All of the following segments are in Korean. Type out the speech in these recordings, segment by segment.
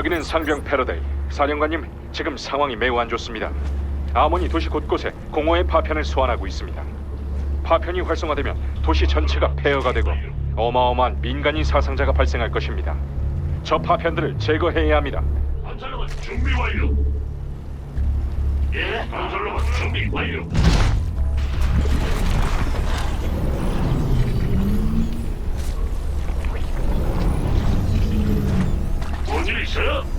여기는 상병 패러데이. 사령관님, 지금 상황이 매우 안 좋습니다. 아몬이 도시 곳곳에 공허의 파편을 소환하고 있습니다. 파편이 활성화되면 도시 전체가 폐허가 되고 어마어마한 민간인 사상자가 발생할 것입니다. 저 파편들을 제거해야 합니다. 건설로만 준비 완료. 예, 건설로만 준비 완료. 일 있어요?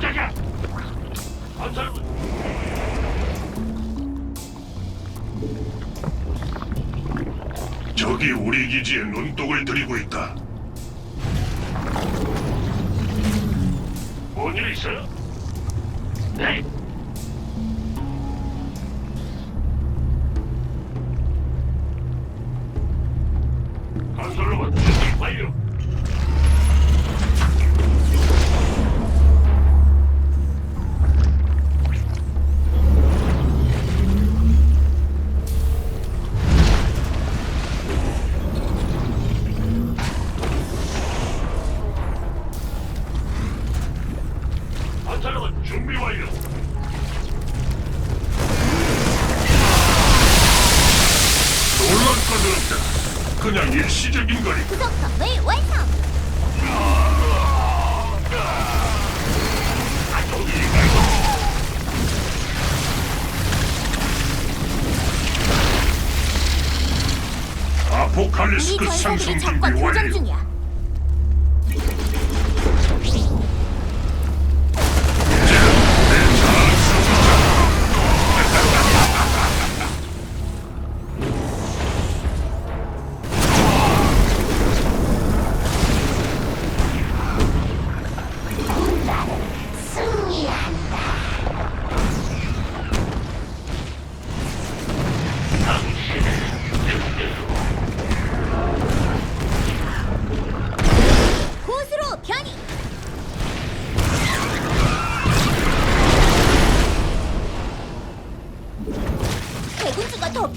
깜짝이야. 적이 우리 기지에 눈독을 들이고 있다. 뭔일 있어요? 네. 아포칼리스크 상승 적과 교전. 중이야.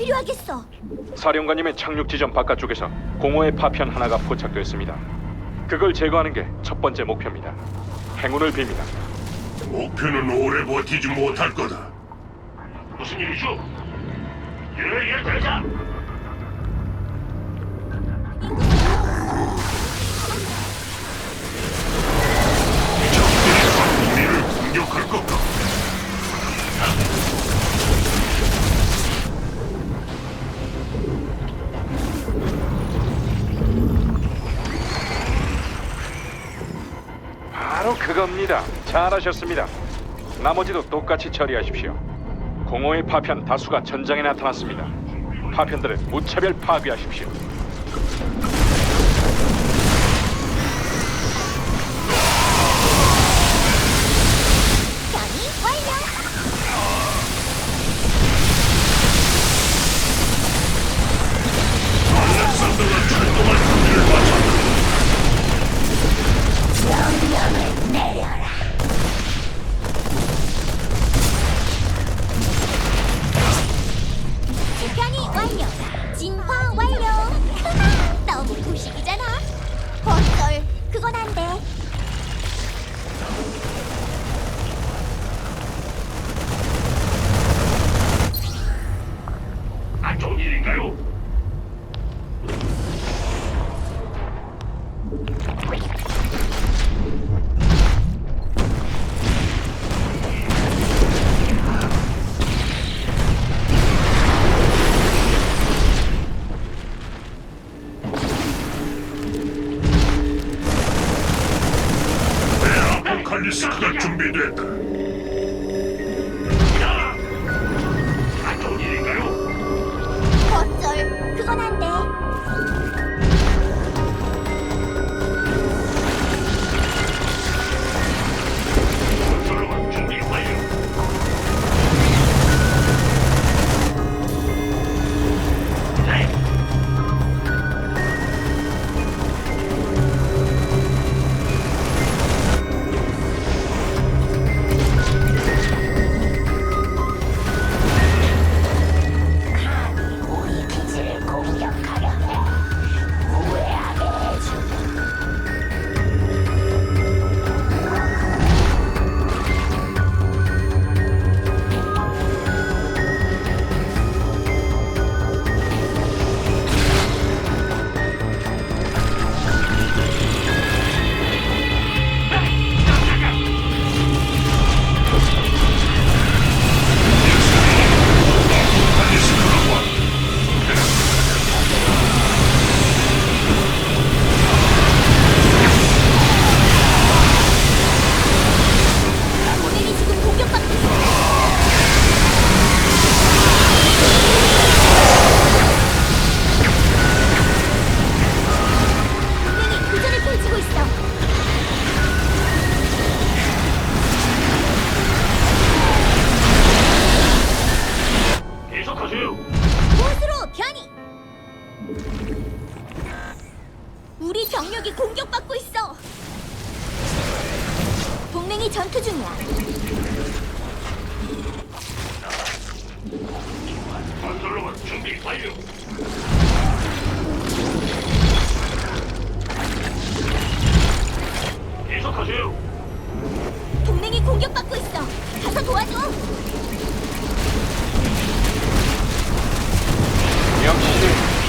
필요하겠어. 사령관님의 착륙 지점 바깥쪽에서 공허의 파편 하나가 포착됐습니다. 그걸 제거하는 게 첫 번째 목표입니다. 행운을 빕니다. 목표는 오래 버티지 못할 거다. 무슨 일이죠? 예, 예, 대장. 그겁니다. 잘하셨습니다. 나머지도 똑같이 처리하십시오. 공허의 파편 다수가 전장에 나타났습니다. 파편들을 무차별 파괴하십시오.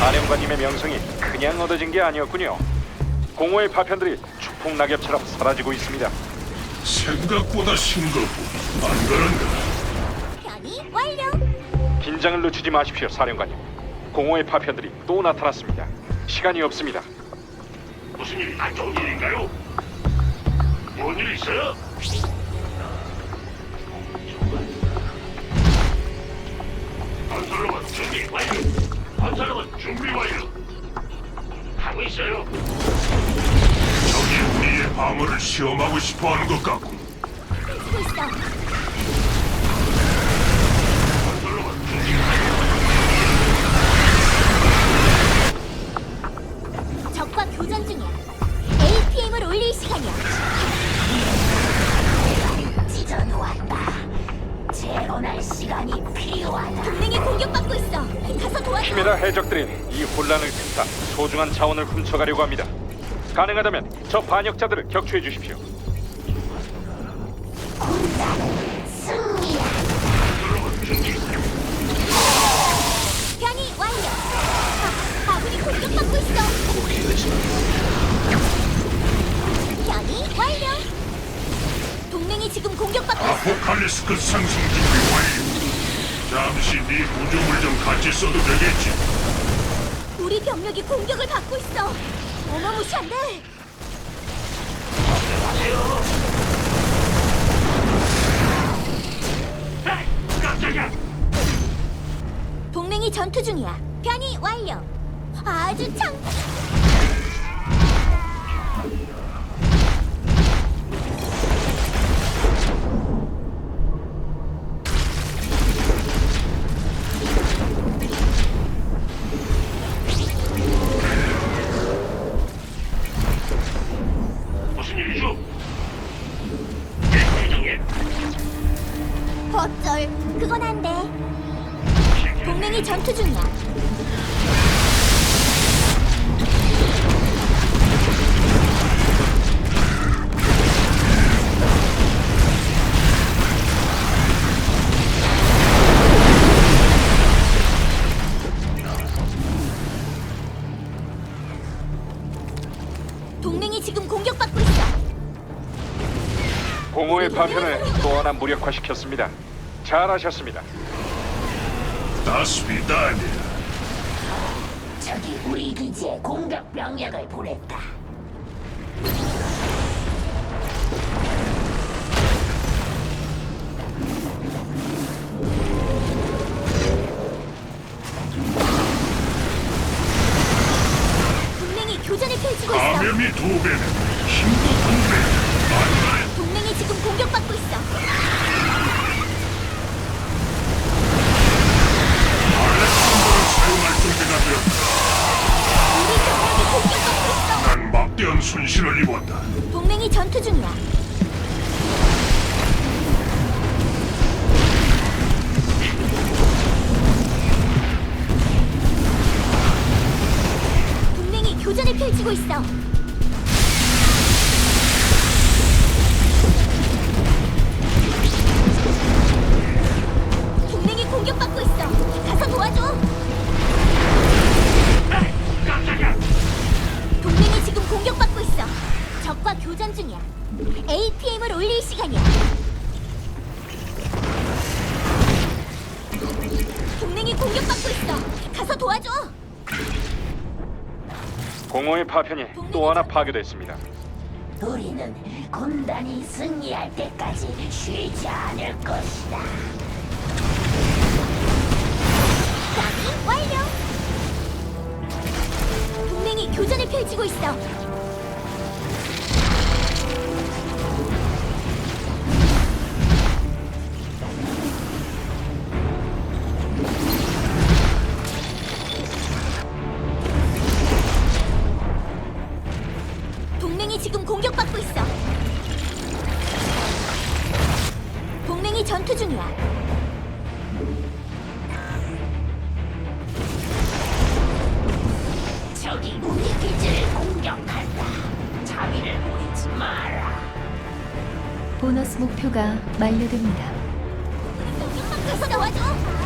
사령관님의 명성이 그냥 얻어진 게 아니었군요. 공허의 파편들이 추풍 낙엽처럼 사라지고 있습니다. 생각보다 싱겁고 안 그런가? 변이 완료. 긴장을 늦추지 마십시오, 사령관님. 공허의 파편들이 또 나타났습니다. 시간이 없습니다. 무슨 일 안 좋은 일인가요? 뭔 일 있어요? 건설로만 준비 완료. 건설로만 준비 완료. 하고 있어요. 적이 우리의 방어를 시험하고 싶어하는 것 같고 펼치고 있어. 건설로만 준비. 적과 교전 중이야. APM을 올릴 시간이야. 동맹이 공격받고 있어. 가서 도와줘. 키메라 해적들이 이 혼란을 틈타 소중한 자원을 훔쳐가려고 합니다. 가능하다면 저 반역자들을 격추해 주십시오. 변이 완료. 아, 아군이 공격받고 있어. 변이 완료. 동맹이 지금 공격받고 있어. 아포칼리스크 상승 준비 완료. 잠시 네 구조물 좀 같이 써도 되겠지? 우리 병력이 공격을 받고 있어. 어마무시한데. 깜짝이야. 동맹이 전투 중이야. 변이 완료. 아주 참. 무력화시켰습니다. 잘하셨습니다. 다스비다니아. 적이 우리 기지에 공격 병력을 보냈다. 있어. 동맹이 공격받고 있어. 가서 도와줘. 깜짝이야. 동맹이 지금 공격받고 있어. 적과 교전 중이야. APM을 올릴 시간이야. 동맹이 공격받고 있어. 가서 도와줘. 공허의 파편이 또 하나 파괴됐습니다. 우리는 군단이 승리할 때까지 쉬지 않을 것이다. 완료. 동맹이 교전을 펼치고 있어. 동맹이 지금 공격받고 있어. 동맹이 전투 중이야. 적이 우리 기지를 공격한다. 자비를 보이지 마라. 보너스 목표가 만료됩니다. 가서 도와줘.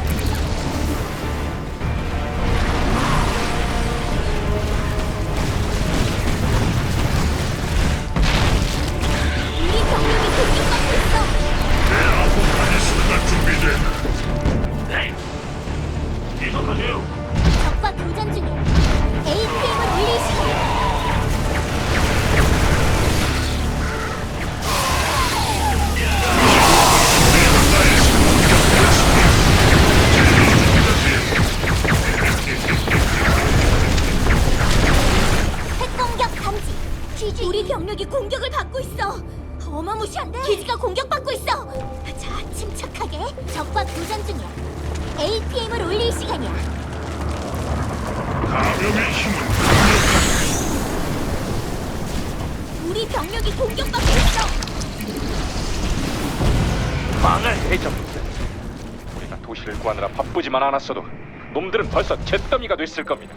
감염의 힘은. 우리 병력이 공격받고 있어. 망할 해적들. 우리가 도시를 구하느라 바쁘지만 않았어도 놈들은 벌써 잿더미가 됐을 겁니다.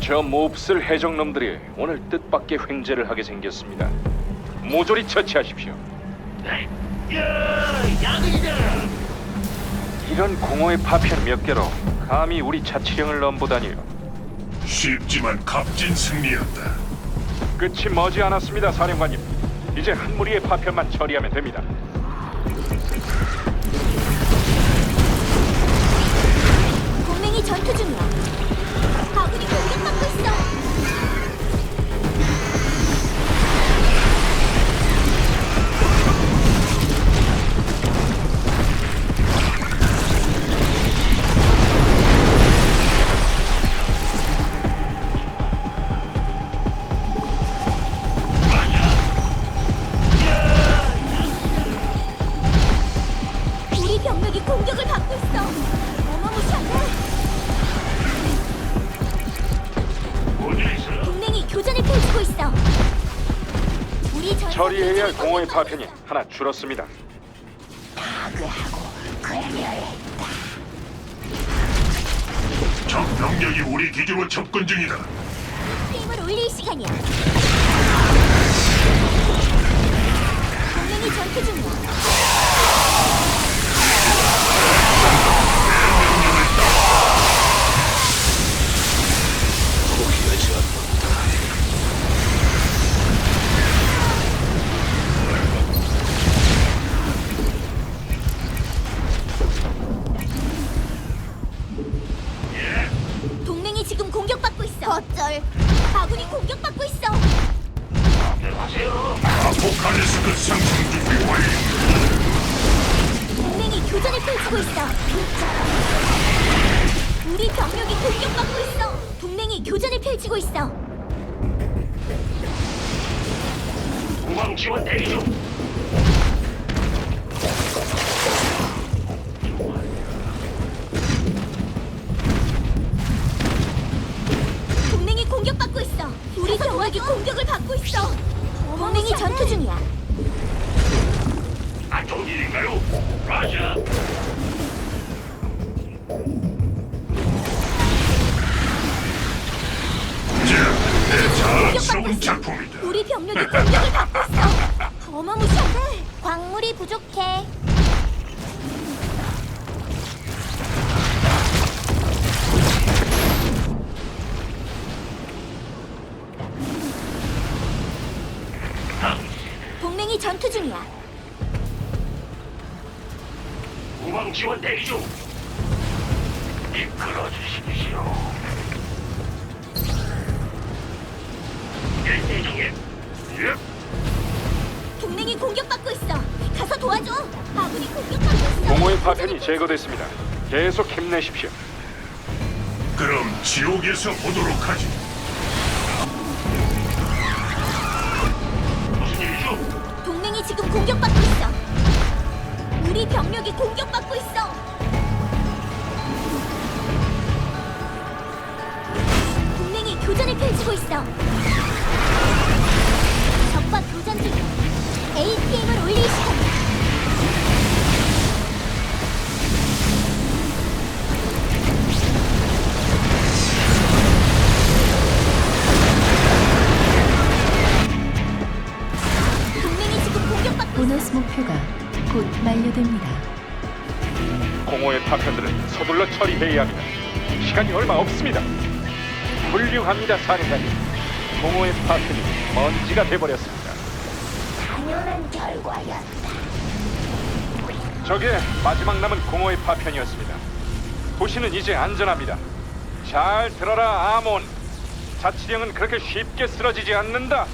저 몹쓸 해적 놈들이 오늘 뜻밖의 횡재를 하게 생겼습니다. 모조리 처치하십시오. 이런 공허의 파편 몇 개로 감히 우리 자치령을 넘보다니요. 쉽지만 값진 승리였다. 끝이 머지 않았습니다, 사령관님. 이제 한 무리의 파편만 처리하면 됩니다. 동맹이 전투 중이야. 아군이 공격받고 있어. 병력이 공격을 받고 있어. 어마무시한데? 동맹이 교전을 펼치고 있어. 우리 전사 처리해야 할 공허의 파편이. 하나 줄었습니다. 파괴하고 괴멸했다. 적 병력이 우리 기지로 접근 중이다. 힘을 올릴 시간이야. 동맹이 전투 중 지원 대기 중. 부족해. 동맹이 전투 중이야. 후방 지원 대기 중. 이끌어 주십시오. 예, 대장님. 예. 동맹이 공격받고 있어. 가서 도와줘. 아군이 공격받고 있어. 공허의 파편이 제거됐습니다. 계속 힘내십시오. 그럼 지옥에서 보도록 하지. 무슨 일이죠? 동맹이 지금 공격받고 있어. 우리 병력이 공격받고 있어. 동맹이 교전을 펼치고 있어. 적과 교전 중이야. APM을 올릴 시간 보너스 목표가 곧 만료됩니다. 공허의 파편들은 서둘러 처리해야 합니다. 시간이 얼마 없습니다. 훌륭합니다, 사령관님. 공허의 파편이 먼지가 돼버렸습니다. 당연한 결과였다. 저게 마지막 남은 공허의 파편이었습니다. 도시는 이제 안전합니다. 잘 들어라, 아몬. 자치령은 그렇게 쉽게 쓰러지지 않는다.